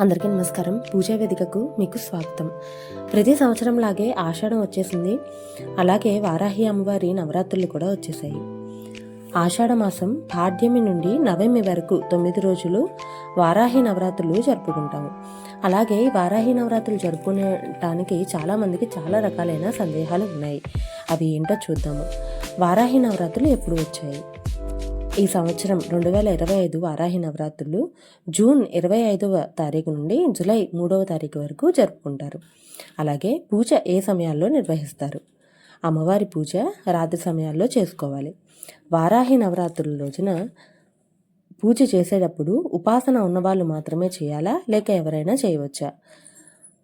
అందరికీ నమస్కారం. పూజా వేదికకు మీకు స్వాగతం. ప్రతి సంవత్సరం లాగే ఆషాఢం వచ్చేసింది. అలాగే వారాహి అమ్మవారి నవరాత్రులు కూడా వచ్చేసాయి. ఆషాఢ మాసం పాడ్యమి నుండి నవమి వరకు తొమ్మిది రోజులు వారాహి నవరాత్రులు జరుపుకుంటాము. అలాగే వారాహి నవరాత్రులు జరుపుకునేటానికి చాలామందికి చాలా రకాలైన సందేహాలు ఉన్నాయి. అవి ఏంటో చూద్దాము. వారాహి నవరాత్రులు ఎప్పుడు వచ్చాయి? ఈ సంవత్సరం రెండు వేల ఇరవై ఐదు వారాహి నవరాత్రులు జూన్ ఇరవై ఐదవ తారీఖు నుండి జూలై మూడవ తారీఖు వరకు జరుపుకుంటారు. అలాగే పూజ ఏ సమయాల్లో నిర్వహిస్తారు? అమ్మవారి పూజ రాత్రి సమయాల్లో చేసుకోవాలి. వారాహి నవరాత్రుల రోజున పూజ చేసేటప్పుడు ఉపాసన ఉన్నవాళ్ళు మాత్రమే చేయాలా? లేక ఎవరైనా చేయవచ్చా?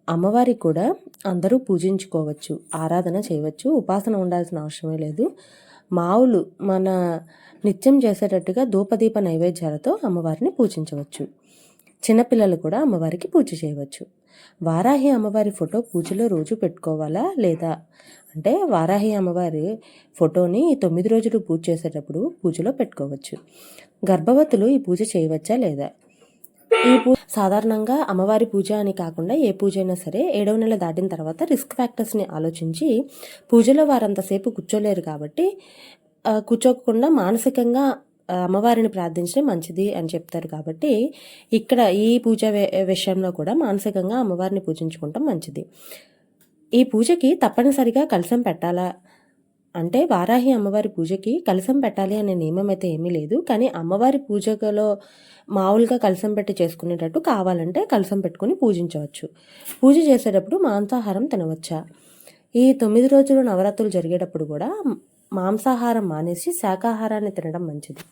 అమ్మవారి కూడా అందరూ పూజించుకోవచ్చు ఆరాధన చేయవచ్చు ఉపాసన ఉండాల్సిన అవసరమే లేదు. మావులు మన నిత్యం చేసేటట్టుగా ధూపదీప నైవేద్యాలతో అమ్మవారిని పూజించవచ్చు. చిన్నపిల్లలు కూడా అమ్మవారికి పూజ చేయవచ్చు. వారాహి అమ్మవారి ఫోటో పూజలో రోజు పెట్టుకోవాలా లేదా? అంటే వారాహి అమ్మవారి ఫోటోని తొమ్మిది రోజులు పూజ చేసేటప్పుడు పూజలో పెట్టుకోవచ్చు. గర్భవతులు ఈ పూజ చేయవచ్చా లేదా? ఈ పూజ సాధారణంగా అమ్మవారి పూజ అని కాకుండా ఏ పూజ అయినా సరే ఏడవ నెల దాటిన తర్వాత రిస్క్ ఫ్యాక్టర్స్ని ఆలోచించి పూజలో వారంతసేపు కూర్చోలేరు కాబట్టి కూర్చోకుండా మానసికంగా అమ్మవారిని ప్రార్థించడం మంచిది అని చెప్తారు కాబట్టి ఇక్కడ ఈ పూజ విషయంలో కూడా మానసికంగా అమ్మవారిని పూజించుకుంటాం మంచిది. ఈ పూజకి తప్పనిసరిగా కలసం పెట్టాలా? అంటే వారాహి అమ్మవారి పూజకి కలశం పెట్టాలి అనే నియమం అయితే ఏమీ లేదు. కానీ అమ్మవారి పూజలో మామూలుగా కలశం పెట్టి చేసుకునేటట్టు కావాలంటే కలశం పెట్టుకుని పూజించవచ్చు. పూజ చేసేటప్పుడు మాంసాహారం తినవచ్చా? ఈ తొమ్మిది రోజులు నవరాత్రులు జరిగేటప్పుడు కూడా మాంసాహారం మానేసి శాకాహారాన్ని తినడం మంచిది.